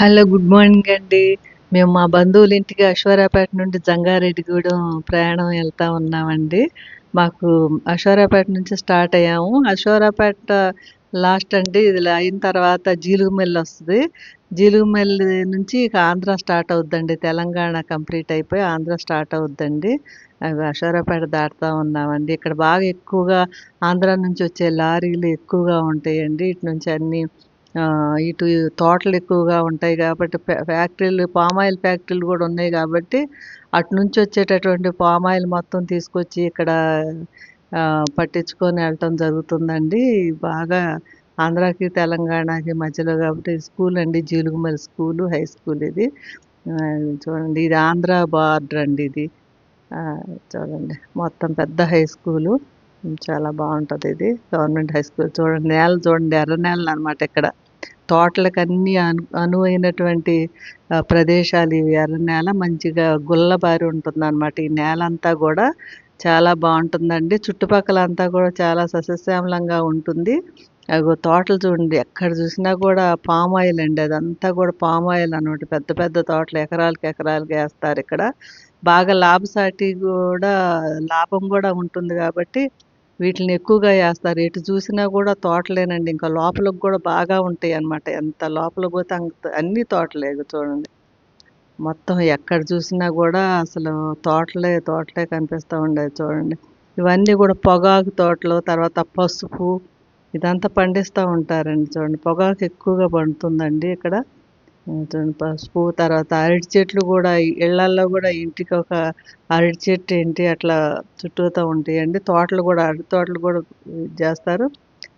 Hello good morning అండి. మేము మా బంధువుల ఇంటికి అశ్వారాపేట నుండి జంగారెడ్డిగూడెం ప్రయాణం వెళ్తా ఉన్నామండి. మాకు అశ్వారాపేట నుంచి స్టార్ట్ అయ్యాము. అశ్వారాపేట లాస్ట్ అండి. ఇది అయిన తర్వాత జీలుగుమెల్లి వస్తుంది. జీలుగుమెల్లి నుంచి ఇక ఆంధ్ర స్టార్ట్ అవుద్దండి. తెలంగాణ కంప్లీట్ అయిపోయి ఆంధ్ర స్టార్ట్ అవుద్దండి. అవి అశ్వారాపేట దాటుతా ఉన్నామండి. ఇక్కడ బాగా ఎక్కువగా ఆంధ్ర నుంచి వచ్చే లారీలు ఎక్కువగా ఉంటాయండి. ఇటు నుంచి అన్నీ ఇటు తోటలు ఎక్కువగా ఉంటాయి కాబట్టి ఫ్యాక్టరీలు పామాయిల్ ఫ్యాక్టరీలు కూడా ఉన్నాయి కాబట్టి అటు నుంచి వచ్చేటటువంటి పామాయిల్ మొత్తం తీసుకొచ్చి ఇక్కడ పట్టించుకొని వెళ్ళటం జరుగుతుందండి. బాగా ఆంధ్రాకి తెలంగాణకి మధ్యలో కాబట్టి స్కూల్ అండి జీలుగుమల్ స్కూలు హై స్కూల్ ఇది. చూడండి ఇది ఆంధ్ర బార్డర్ అండి ఇది. చూడండి మొత్తం పెద్ద హై స్కూలు. చాలా బాగుంటుంది ఇది. Government high school. చూడండి నేల చూడండి ఎర్ర నేలలు అనమాట ఇక్కడ. తోటలకు అన్ని అను అనువైనటువంటి ప్రదేశాలు ఇవి. ఎర్ర నేల మంచిగా గుల్లబారి ఉంటుంది అనమాట ఈ నేల అంతా కూడా చాలా బాగుంటుందండి. చుట్టుపక్కల అంతా కూడా చాలా సస్యశ్యామలంగా ఉంటుంది. అగో తోటలు చూడండి. ఎక్కడ చూసినా కూడా పామ్ ఆయిల్ అండి. అదంతా కూడా పామ్ ఆయిల్ అనమాట పెద్ద పెద్ద తోటలు ఎకరాలకి ఎకరాలకి వేస్తారు ఇక్కడ. బాగా లాభసాటి కూడా లాభం కూడా ఉంటుంది కాబట్టి వీటిని ఎక్కువగా వేస్తారు ఎటు చూసినా కూడా తోటలేనండి. ఇంకా లోపలికి కూడా బాగా ఉంటాయి అన్నమాట. ఎంత లోపల పోతే అంత అన్ని తోటలే చూడండి. మొత్తం ఎక్కడ చూసినా కూడా అసలు తోటలే తోటలే కనిపిస్తూ ఉండేది చూడండి. ఇవన్నీ కూడా పొగాకు తోటలు తర్వాత పసుపు ఇదంతా పండిస్తూ ఉంటారండి చూడండి. పొగాకు ఎక్కువగా పండుతుందండి ఇక్కడ. పసుపు తర్వాత అరటి చెట్లు కూడా ఇళ్ళల్లో కూడా ఇంటికి ఒక అరటి చెట్టు ఏంటి అట్లా చుట్టూతా ఉంటాయండి. తోటలు కూడా అరటి తోటలు కూడా చేస్తారు.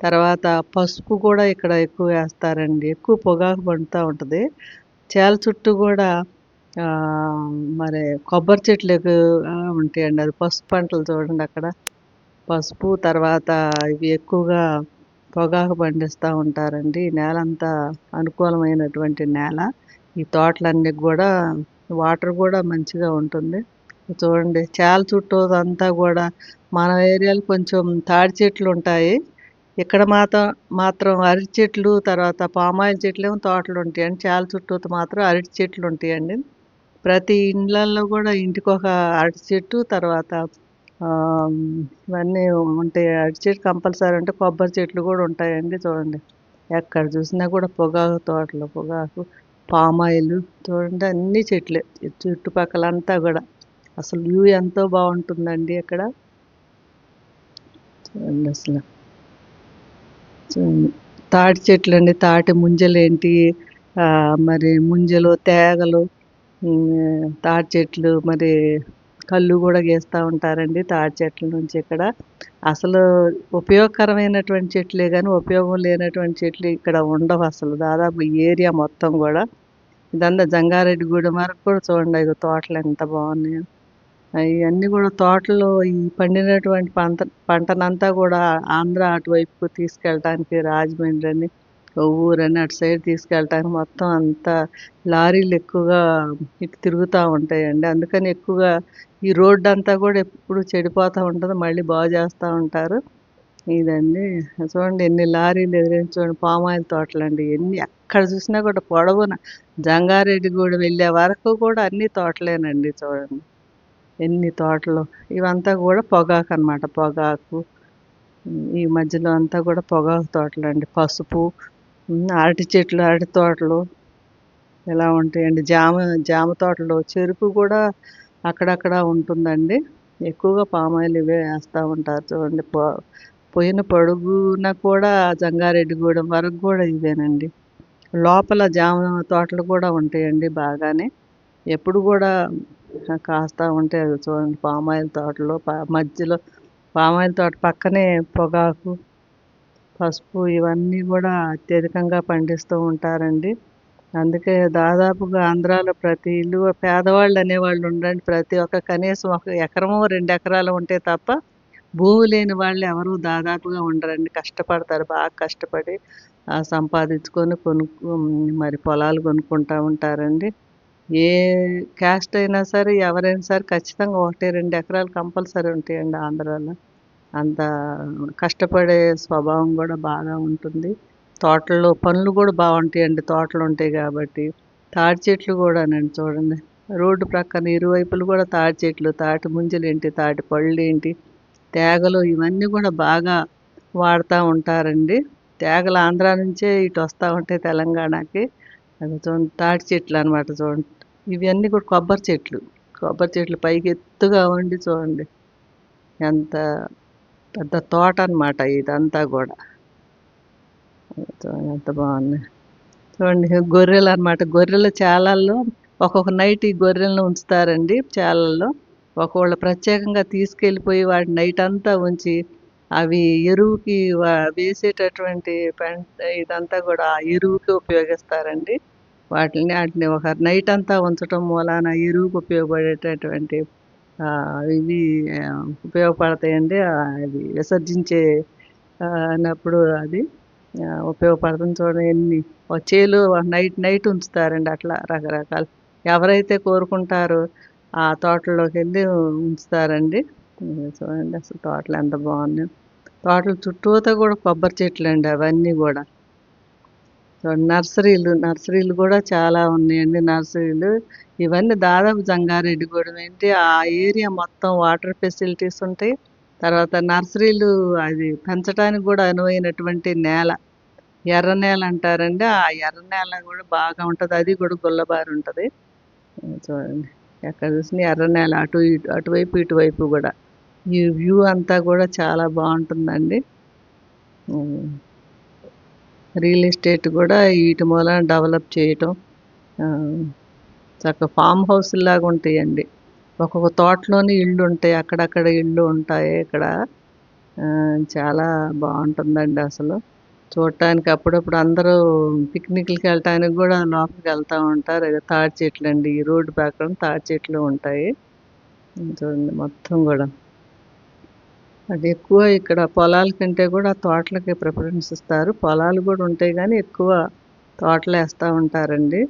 తర్వాత పసుపు కూడా ఇక్కడ ఎక్కువ వేస్తారండి. ఎక్కువ పొగాకు పండుతూ ఉంటుంది. చేల చుట్టూ కూడా మరి కొబ్బరి చెట్లు ఎక్కువ ఉంటాయండి. అది పసుపు పంటలు చూడండి అక్కడ. పసుపు తర్వాత ఇవి ఎక్కువగా పొగాకు పండిస్తూ ఉంటారండి. ఈ నేలంతా అనుకూలమైనటువంటి నేల. ఈ తోటలన్నీ కూడా వాటర్ కూడా మంచిగా ఉంటుంది. చూడండి చాల చుట్టూ అంతా కూడా మన ఏరియాలో కొంచెం తాడి చెట్లు ఉంటాయి. ఇక్కడ మాత్రం మాత్రం అరటి చెట్లు తర్వాత పామాయిల్ చెట్లు ఏమో తోటలు ఉంటాయండి చాలా చుట్టూ మాత్రం అరటి చెట్లు ఉంటాయండి. ప్రతి ఇండ్లల్లో కూడా ఇంటికి ఒక అరటి చెట్టు తర్వాత ఇవన్నీ ఉంటాయి. అటు చెట్టు కంపల్సరీ అంటే కొబ్బరి చెట్లు కూడా ఉంటాయండి చూడండి. ఎక్కడ చూసినా కూడా పొగాకు తోటలు పొగాకు పామాయిల్ చూడండి అన్ని చెట్లే. చుట్టుపక్కల అంతా కూడా. అసలు వ్యూ ఎంతో బాగుంటుందండి ఇక్కడ చూడండి అసలు. చూడండి. తాటి చెట్లు అండి తాటి ముంజలు ఏంటి మరి ముంజలు తేగలు తాటి చెట్లు మరి కళ్ళు కూడా గీస్తూ ఉంటారండి తాటి చెట్ల నుంచి ఇక్కడ. అసలు ఉపయోగకరమైనటువంటి చెట్లే కానీ ఉపయోగం లేనటువంటి చెట్లు ఇక్కడ ఉండవు అసలు. దాదాపు ఈ ఏరియా మొత్తం కూడా. ఇదంతా జంగారెడ్డిగూడెం వరకు కూడా చూడండి ఇగో తోటలు ఎంత బాగున్నాయో. ఇవన్నీ కూడా తోటలో ఈ పండినటువంటి పంట పంటనంతా కూడా ఆంధ్ర అటువైపు తీసుకెళ్ళటానికి రాజమండ్రి అని ఊరని అటు సైడ్ తీసుకెళ్ళటానికి మొత్తం అంతా లారీలు ఎక్కువగా ఇటు తిరుగుతూ ఉంటాయండి. అందుకని ఎక్కువగా ఈ రోడ్డు అంతా కూడా ఎప్పుడు చెడిపోతూ ఉంటుంది. మళ్ళీ బాగు చేస్తూ ఉంటారు. ఇదండి. చూడండి ఎన్ని లారీలు ఎదురైనా చూడండి. పామాయిల్ తోటలండి. ఎన్ని ఎక్కడ చూసినా కూడా పొడవున జంగారెడ్డిగూడెం వెళ్ళే వరకు కూడా అన్ని తోటలేనండి చూడండి. ఎన్ని తోటలు. ఇవంతా కూడా పొగాకు అన్నమాట. పొగాకు ఈ మధ్యలో అంతా కూడా పొగాకు తోటలండి. పసుపు అరటి చెట్లు అరటి తోటలు ఇలా ఉంటాయండి? జామ జామ తోటలు చెరుకు కూడా అక్కడక్కడ ఉంటుందండి. ఎక్కువగా పామాయిల్ ఇవే వేస్తూ ఉంటారు చూడండి. పో పోయిన పొడుగున కూడా జంగారెడ్డిగూడెం వరకు కూడా ఇవేనండి. లోపల జామ తోటలు కూడా ఉంటాయండి బాగానే. ఎప్పుడు కూడా కాస్తూ ఉంటాయి చూడండి. పామాయిల్ తోటలు మధ్యలో పామాయిల్ తోట పక్కనే పొగాకు పసుపు ఇవన్నీ కూడా అత్యధికంగా పండిస్తూ ఉంటారండి. అందుకే దాదాపుగా ఆంధ్రాలో ప్రతి ఇల్లు పేదవాళ్ళు అనేవాళ్ళు ఉండండి. ప్రతి ఒక్క కనీసం ఒక ఎకరము రెండు ఎకరాలు ఉంటే తప్ప భూమి లేని వాళ్ళు ఎవరు దాదాపుగా ఉండరండి. కష్టపడతారు బాగా కష్టపడి సంపాదించుకొని కొనుక్కు మరి పొలాలు కొనుక్కుంటూ ఉంటారండి. ఏ క్యాస్ట్ అయినా సరే ఎవరైనా సరే ఖచ్చితంగా ఒకటి రెండు ఎకరాలు కంపల్సరీ ఉంటాయండి ఆంధ్రాలో. అంత కష్టపడే స్వభావం కూడా బాగా ఉంటుంది. తోటల్లో పనులు కూడా బాగుంటాయండి తోటలు ఉంటాయి కాబట్టి తాటి చెట్లు కూడానండి చూడండి. రోడ్డు ప్రక్కన ఇరువైపులు కూడా తాటి చెట్లు తాటి ముంజలేంటి తాటి ఏంటి తేగలు ఇవన్నీ కూడా బాగా వాడుతూ ఉంటారండి. తేగలు ఆంధ్ర నుంచే ఇటు వస్తూ ఉంటాయి తెలంగాణకి. అది చూడండి తాటి చెట్లు అనమాట చూడండి. ఇవన్నీ కూడా కొబ్బరి చెట్లు. కొబ్బరి చెట్లు పైకి ఎత్తుగా ఉండి చూడండి. ఎంత పెద్ద తోట అనమాట ఇదంతా కూడా. ఎంత బాగున్నాయి చూడండి గొర్రెలు అనమాట గొర్రెలు చాలల్లో ఒక్కొక్క నైట్ ఈ గొర్రెలను ఉంచుతారండి చాలల్లో. ఒకవేళ ప్రత్యేకంగా తీసుకెళ్ళిపోయి వాటి నైట్ అంతా ఉంచి అవి ఎరువుకి వేసేటటువంటి ఇదంతా కూడా ఎరువుకి ఉపయోగిస్తారండి. వాటిని వాటిని ఒక నైట్ అంతా ఉంచటం మూలాన ఎరువుకి ఉపయోగపడేటటువంటి ఇవి ఉపయోగపడతాయండి అది విసర్జించే అన్నప్పుడు అది ఉపయోగపడుతుంది చూడండి ఎన్ని చేలు నైట్ నైట్ ఉంచుతారండి అట్లా రకరకాల. ఎవరైతే కోరుకుంటారో ఆ తోటలోకి వెళ్ళి ఉంచుతారండి. చూడండి అసలు తోటలు ఎంత బాగున్నాయి. తోటల చుట్టూతో కూడా కొబ్బరి చెట్లు అండి అవన్నీ కూడా. చూడండి నర్సరీలు నర్సరీలు కూడా చాలా ఉన్నాయండి. నర్సరీలు ఇవన్నీ దాదాపు జంగారెడ్డిగూడెం ఏంటి ఆ ఏరియా మొత్తం వాటర్ ఫెసిలిటీస్ ఉంటాయి. తర్వాత నర్సరీలు అది పెంచడానికి కూడా అనువైనటువంటి నేల. ఎర్ర నేల అంటారండి. ఆ ఎర్ర నేల కూడా బాగా ఉంటుంది. అది కూడా గుల్లబారి ఉంటుంది. చూడండి. ఎక్కడ చూసినా ఎర్ర నేల అటు ఇటు అటువైపు ఇటువైపు కూడా ఈ వ్యూ అంతా కూడా చాలా బాగుంటుందండి. రియల్ ఎస్టేట్ కూడా వీటి మూలన డెవలప్ చేయటం. చక్క చక్కగా ఫామ్ హౌస్ లాగా ఉంటాయండి. ఒక్కొక్క తోటలోని ఇళ్ళు ఉంటాయి అక్కడక్కడ ఇళ్ళు ఉంటాయి ఇక్కడ. చాలా బాగుంటుందండి అసలు. చూడటానికి అప్పుడప్పుడు అందరూ పిక్నిక్లకి వెళ్ళటానికి కూడా లోపలికి వెళ్తూ ఉంటారు. అది తాటి చెట్లు అండి ఈ రోడ్డు పక్కన తాటి చెట్లు ఉంటాయి. చూడండి మొత్తం కూడా. అది ఎక్కువ ఇక్కడ పొలాల కంటే కూడా తోటలకి ప్రిఫరెన్స్ ఇస్తారు. పొలాలు కూడా ఉంటాయి కానీ ఎక్కువ తోటలు వేస్తూ ఉంటారండి.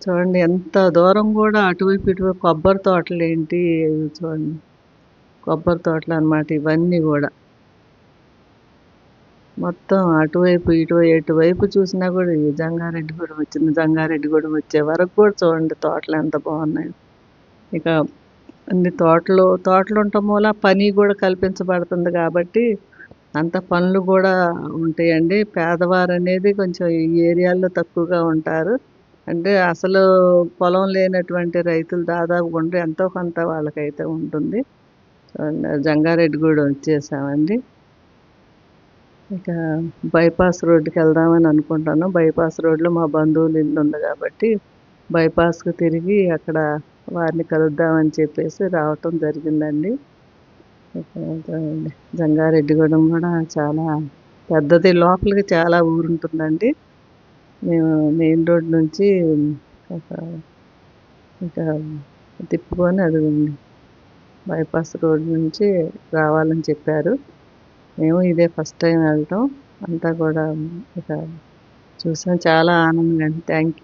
చూడండి ఎంత దూరం కూడా అటువైపు ఇటువైపు కొబ్బరి తోటలు ఏంటి? చూడండి కొబ్బరి తోటలు అనమాట ఇవన్నీ కూడా. మొత్తం అటువైపు ఇటువైపు ఎటువైపు చూసినా కూడా ఈ జంగారెడ్డిగూడెం వచ్చింది జంగారెడ్డిగూడెం వచ్చే వరకు కూడా చూడండి తోటలు ఎంత బాగున్నాయి. ఇక అన్ని తోటలు తోటలు ఉండటం మూల పని కూడా కల్పించబడుతుంది కాబట్టి అంత పనులు కూడా ఉంటాయండి. పేదవారు అనేది కొంచెం ఈ ఏరియాలో తక్కువగా ఉంటారు. అంటే అసలు పొలం లేనటువంటి రైతులు దాదాపు ఉండి ఎంతో కొంత వాళ్ళకైతే ఉంటుంది. చూడండి, జంగారెడ్డిగూడెం వచ్చేసామండి. ఇక బైపాస్ రోడ్డుకి వెళ్దామని అనుకుంటాను. బైపాస్ రోడ్లో మా బంధువులు ఇల్లు ఉంది కాబట్టి బైపాస్కు తిరిగి అక్కడ వారిని కలుద్దామని చెప్పేసి రావటం జరిగిందండి. జంగారెడ్డిగూడెం కూడా చాలా పెద్దది లోపలికి చాలా ఊరుంటుందండి. మేము మెయిన్ రోడ్ నుంచి ఒక ఇక తిప్పుకొని అది బైపాస్ రోడ్ నుంచి రావాలని చెప్పారు. మేము ఇదే ఫస్ట్ టైం వెళ్ళటం. అంతా కూడా ఇక చూసాం. చాలా ఆనందంగా థ్యాంక్ యూ